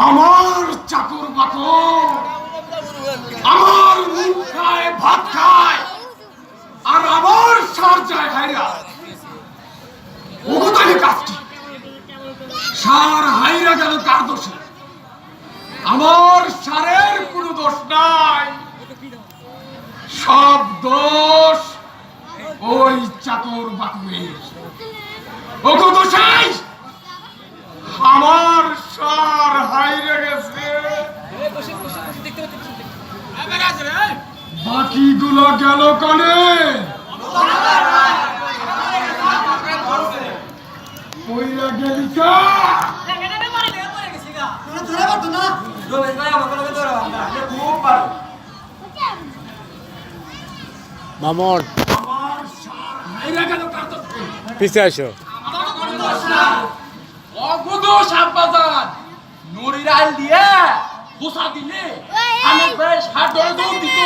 আমার চাকর বাকর আমার মুখ খায় ভাত খায় আর আমার সার যায় হাইরা কাজটি। সার হাইরা গেল কার দোষে? আমার সারের কোনো দোষ নাই। সব দোষ ওই চাকর বাকরের ওগো দোষাই! আমার সার হাইরে গেছে। বাকিগুলো গেল কানে কইরা গেলি কা মামন আমার সার হাইরে গেল কার দোষে? পিছে আসো। অগুদোষ আব্বাজান নুরির আইল দিয়ে হোসা দিলে। আমি ভাই সার দৌড় দৌড় দিত।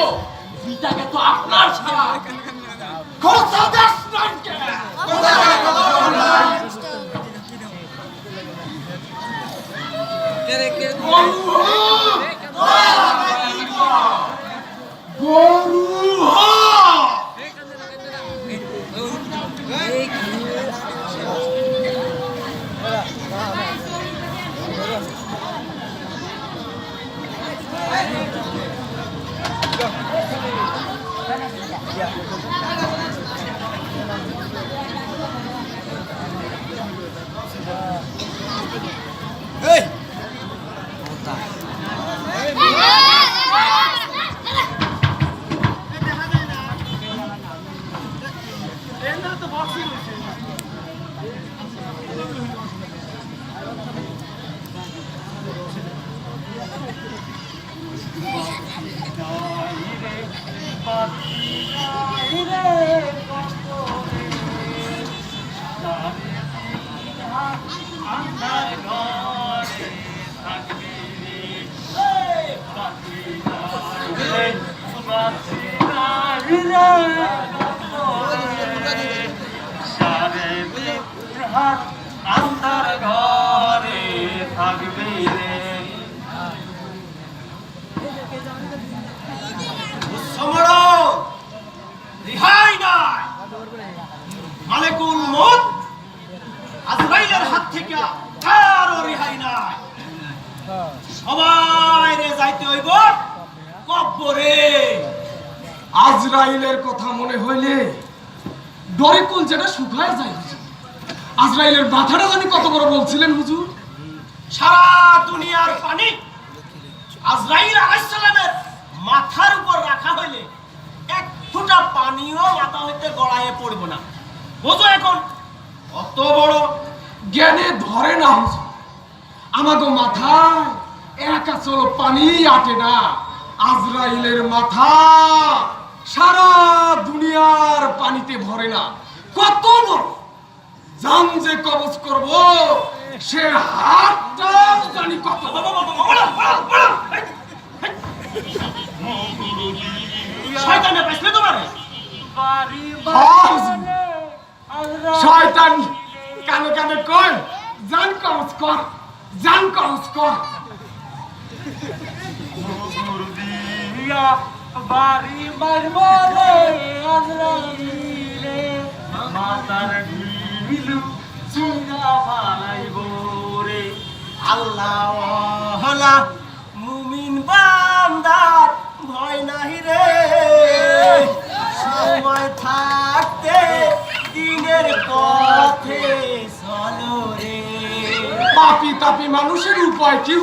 জিটাকে তো আপনার সারা খোসা দেশ নাই কে? গরু হোক! গরু আন্ধার ঘরে থাকবি রে রিহাই নাই মালিকুল মত আজরাইলের হাত থেকে কারও রিহাই নাই সবাই রে যাইতে হইব কব্বরে। আজরাইলের কথা মনে হইলে ডরে কোন যেটা শুকায় যায়। হুজুর আজরাইলের মাথাটা জানি কত বড় বলছিলেন হুজুর? সারা দুনিয়ার পানি আজরাইল আলাইসালামের মাথার উপর রাখা হইলে এক ফোঁটা পানিও মাথা হইতে গড়াইয়ে পড়ব না। বোঝো এখন অত বড় জ্ঞানে ধরে না হুজুর। আমাগো মাথায় একা চলো পানি আটে না, আজরাইলের মাথা সারা দুনিয়ার পানিতে ভরে না। কত বড় জান যে কবজ করব সে হাতটা জানি কত শয়তানে পাইছিলে তোমারে? শয়তান কানে কানে কয় জান কবজ কর জান কবজ কর। বাড়ি মারব আজরাইলে মাতার ঢিলু চুঙ্গা ফালাইব রে। আল্লাহ মুমিন বান্দার ভয় নাহি রে। সময় থাকতে দিনের পথে চলো রে। পাপি তাপি মানুষের উপায় কি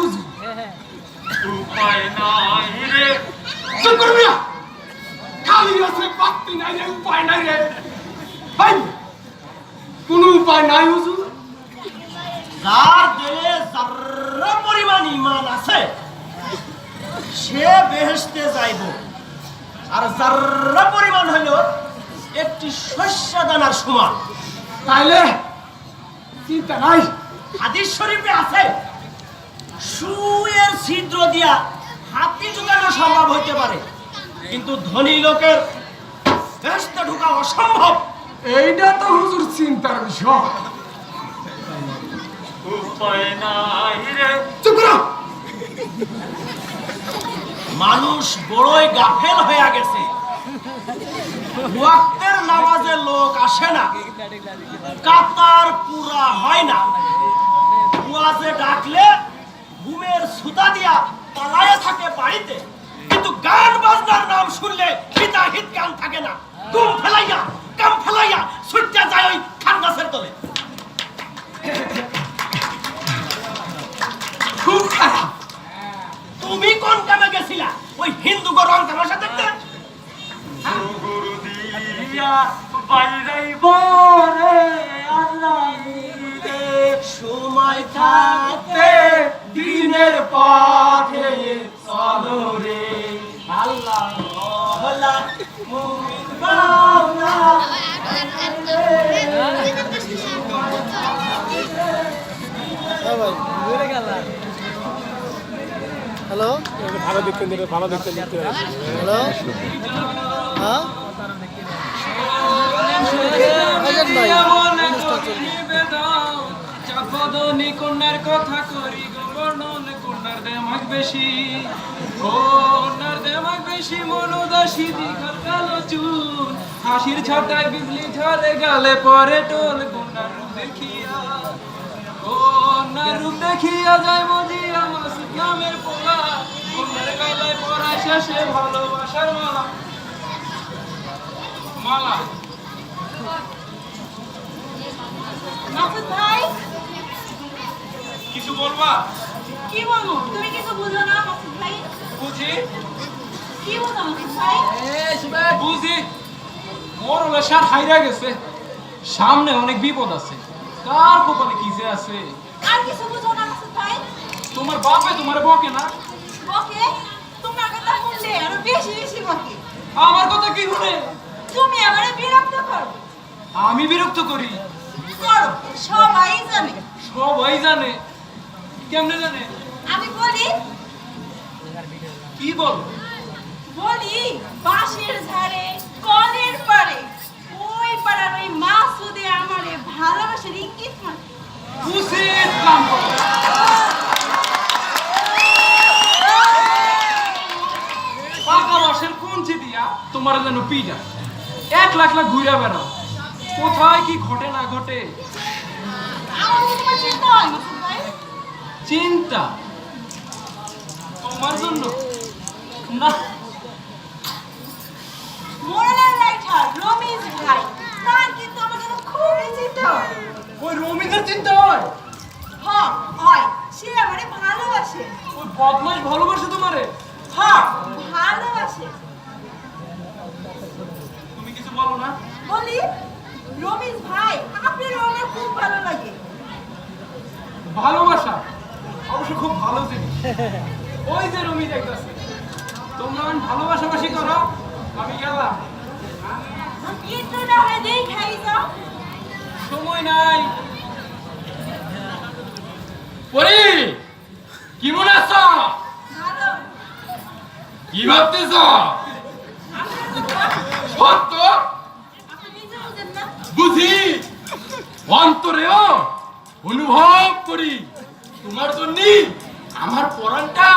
উপায় নাই রে। চুপ করবি না খালি আছে পাত্তি নাই রে, উপায় নাই রে। ভাই, কোনো উপায় নাই হুজুর। যার দিলে যার্রা পরিমাণ ইমান আছে, সে বেহেশতে যাইব। আর যার্রা পরিমাণ হলো একটি শস্য দানার সমান। তাইলে চিন্তা নাই। হাদিস শরীফে আছে, সুয়ের ছিদ্র দিয়া হাতি ঢুকানো সম্ভব হইতে পারে। কিন্তু ধনী লোকের বেহেশতে ঢুকা অসম্ভব। এইটা তো হুজুর চিন্তার বিষয়। উপায় নাই রে। চুপ করো। মানুষ বড়ই গাফেল হয়ে গেছে। ওয়াক্তের নামাজে লোক আসে না। কাতার পুরা হয় না। ওয়াজে ডাকলে ঘুমের সুতা দিয়া পালায়ে থাকে বাড়িতে, কিন্তু গান বাজনার নাম শুনলে হিতা হিত গান থাকে না। ঘুম ফেলাইয়া, কাম ফেলাইয়া ছুটতে যায় ওই খান তলে। খুব খারাপ। তুমি কোন কামে গেছিলা? ওই হিন্দু গো রং তামাশা দেখতে? গুরু দিয়া হ্যালো? ভালো দেখতে দিলে ভালো দেখতে দিতে হ্যালো? হ্যাঁ? কন্যার কথা করি গো বর্ণন কন্যার দেমাগ বেশি। কন্যার দেমাগ বেশি মনোদাসী দীঘল কালো চুল। হাসির ছটায় বিজলি ঝরে গালে পরে টোল কন্যার রূপ দেখিয়া কন্যার রূপ দেখিয়া যায় মজিয়া মাসুদ নামের পোলা। কন্যার গলায় পরা শেষে ভালোবাসার মালা। মালা। মাসুদ ভাই কিছু বলবা? কি বলব তুমি কিছু বুঝো না মাসুদ ভাই? বুঝি? কি বুঝো মাসুদ ভাই? বুঝি। মোর ওলা সার হাইরা গেছে। সামনে অনেক বিপদ আছে। কার কপালে কি যে আছে? আর কিছু বুঝো না মাসুদ ভাই। তোমার বাপে তোমার বকে না? বকে তোমার কথা শুনলে আরও বেশি বেশি বকে। আমার কথা কি শুনে? তুমি আমারে বিরক্ত করো। আমি বিরক্ত করি? করো সবাই জানে। সবাই জানে। কেমনে জানে? আমি বলি কি বল? বলি বাঁশের ঝাড়ে কলের পারে ওই পাড়ার ওই মাসুদে আমারে ভালোবাসার ইঙ্গিত মানে উচিত কাম করো পাকা বাসের কঞ্চি দিয়া তোমার যেন পিটা এক লাখ লাখ ঘুরে বেড়াও। কোথায় কি ঘটে না ঘটে? চিন্তা। হয় তোমার জন্য। না। হয়। ওই রমিদের চিন্তা হয়? হ্যাঁ হয়। সে আমারে ভালোবাসে। ওই বদমাস ভালোবাসে তোমারে? হ্যাঁ ভালোবাসে। বলো না। বলি রমিজ ভাই আপনার আমার খুব ভালো লাগে। ভালোবাসা? অবশ্য খুব ভালো জিনিস। ওই যে রমি দেখতেছে। তোমরা এখন ভালোবাসাবাসি করো আমি গেলাম। না হয় যাও। সময় নাই। পরি কি মনে আছো কি ভাবতেছ? সত্য আপনি নিজে বুঝেন না অন্তরেও অনুভব করি। তোমার জন্য আমার পরাণটা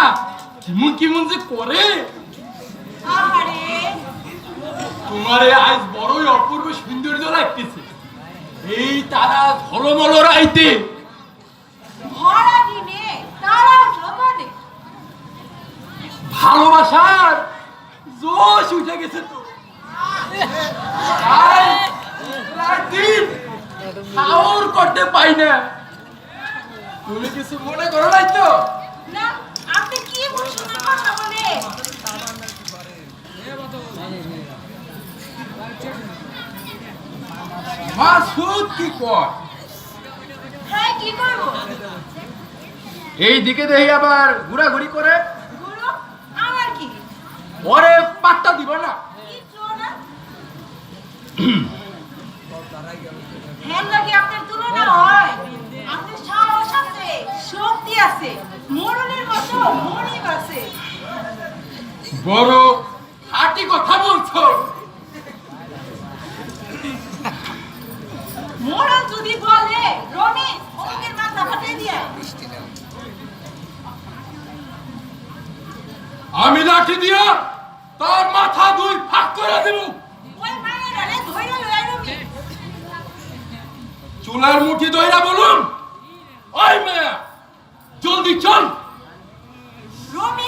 কেমন কেমন যে করে। তোমারে আজ বড়ই অপূর্ব সৌন্দর্য লাগতেছে এই তারা ঝলমল রাইতে। ভালোবাসার জোশ উঠে গেছে তো। করতে পাই না। তুমি কিছু মনে করো নাই তো? না আপনি কি বলছেন কথা বলে? মাসুদ কি কয়? হ্যাঁ কি করব? এই দিকে দেখি আবার ঘোরাঘুরি করে। গুরু আমার কি? ওরে পাত্তা দিব না। হ্যাঁ লাগে আপনার তুলনা হয়। আপনার সাহস আছে শক্তি আছে মরণের মতো মনিব আছে। বড় হাটি কথা বলছো। মরণ যদি বলে রনি অঙ্কের মাথা ফাটিয়ে দিয়ে। আমি লাঠি দিয়া তার মাথা দুই ফাঁক করে দেব। চুলার মুঠি দইরা বলুন। ওই মেয়া জলদি চল। রমি